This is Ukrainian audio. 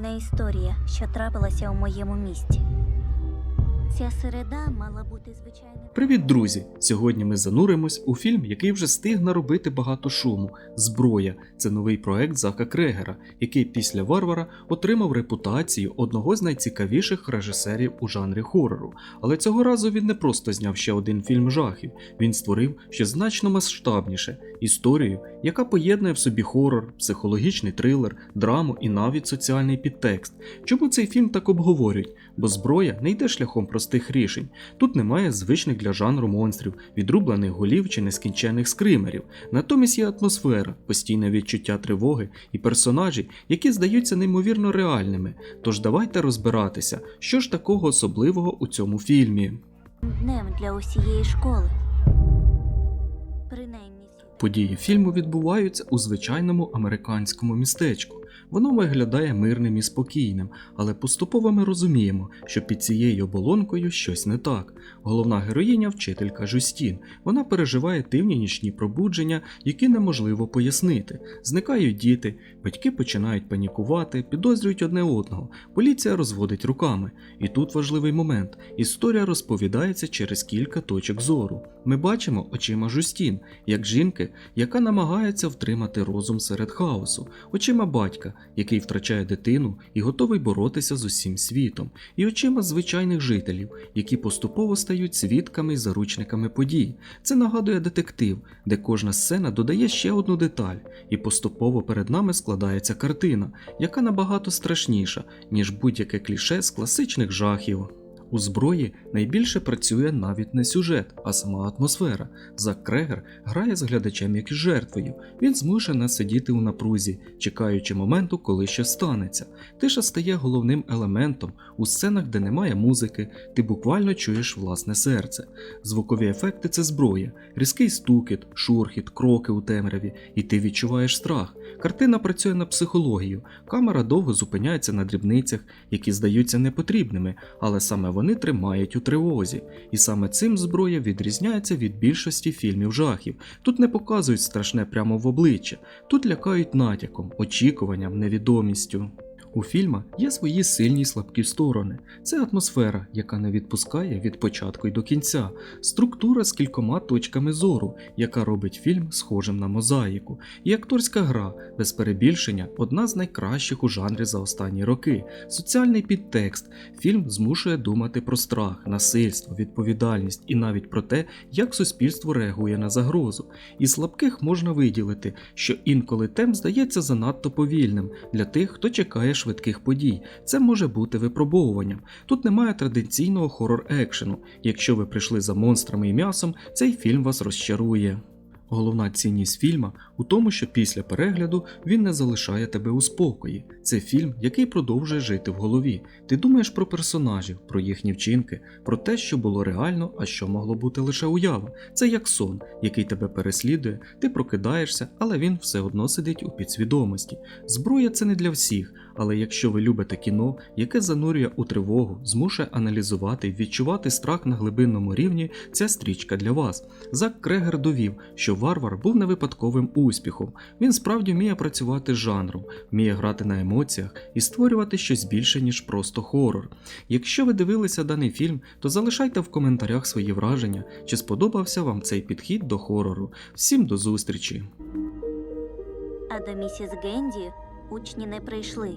реальна історія, що трапилася у моєму місті. Ця середа мала бути звичайним. Привіт, друзі! Сьогодні ми зануримось у фільм, який вже встиг наробити багато шуму. Зброя це новий проект Зака Крегера, який після варвара отримав репутацію одного з найцікавіших режисерів у жанрі хорору. Але цього разу він не просто зняв ще один фільм жахів, він створив ще значно масштабніше історію, яка поєднує в собі хорор, психологічний трилер, драму і навіть соціальний підтекст. Чому цей фільм так обговорюють? Бо зброя не йде шляхом простих рішень. Тут немає звичних для жанру монстрів, відрублених голів чи нескінченних скримерів. Натомість є атмосфера, постійне відчуття тривоги і персонажі, які здаються неймовірно реальними. Тож давайте розбиратися, що ж такого особливого у цьому фільмі. Днем для усієї школи. Принаймні. Події фільму відбуваються у звичайному американському містечку. Воно виглядає мирним і спокійним, але поступово ми розуміємо, що під цією оболонкою щось не так. Головна героїня вчителька Жюстін. Вона переживає дивні нічні пробудження, які неможливо пояснити. Зникають діти, батьки починають панікувати, підозрюють одне одного. Поліція розводить руками. І тут важливий момент: історія розповідається через кілька точок зору. Ми бачимо очима Жюстін, як жінки, яка намагається втримати розум серед хаосу, очима батька, який втрачає дитину і готовий боротися з усім світом, і очима звичайних жителів, які поступово стають свідками і заручниками подій. Це нагадує детектив, де кожна сцена додає ще одну деталь, і поступово перед нами складається картина, яка набагато страшніша, ніж будь-яке кліше з класичних жахів. У зброї найбільше працює навіть не сюжет, а сама атмосфера. Зак Крегер грає з глядачем як із жертвою. Він змушує сидіти у напрузі, чекаючи моменту, коли щось станеться. Тиша стає головним елементом у сценах, де немає музики, ти буквально чуєш власне серце. Звукові ефекти це зброя, різкий стукіт, шурхіт, кроки у темряві, і ти відчуваєш страх. Картина працює на психологію. Камера довго зупиняється на дрібницях, які здаються непотрібними, але саме вони тримають у тривозі. І саме цим зброя відрізняється від більшості фільмів жахів. Тут не показують страшне прямо в обличчя, тут лякають натяком, очікуванням, невідомістю. У фільма є свої сильні й слабкі сторони. Це атмосфера, яка не відпускає від початку й до кінця, структура з кількома точками зору, яка робить фільм схожим на мозаїку, і акторська гра, без перебільшення, одна з найкращих у жанрі за останні роки. Соціальний підтекст. Фільм змушує думати про страх, насильство, відповідальність і навіть про те, як суспільство реагує на загрозу. Із слабких можна виділити, що інколи темп здається занадто повільним для тих, хто чекає швидких подій. Це може бути випробовуванням. Тут немає традиційного хорор екшену. Якщо ви прийшли за монстрами і м'ясом, цей фільм вас розчарує. Головна цінність фільма у тому, що після перегляду він не залишає тебе у спокої. Це фільм, який продовжує жити в голові. Ти думаєш про персонажів, про їхні вчинки, про те, що було реально, а що могло бути лише уява. Це як сон, який тебе переслідує, ти прокидаєшся, але він все одно сидить у підсвідомості. Зброя це не для всіх, але якщо ви любите кіно, яке занурює у тривогу, змушує аналізувати і відчувати страх на глибинному рівні, ця стрічка для вас. Зак Крегер довів, що варвар був не випадковим успіхом. Він справді вміє працювати з жанром, вміє грати на емоціях і створювати щось більше, ніж просто хорор. Якщо ви дивилися даний фільм, то залишайте в коментарях свої враження, чи сподобався вам цей підхід до хорору. Всім до зустрічі! А до місіс Генді учні не прийшли.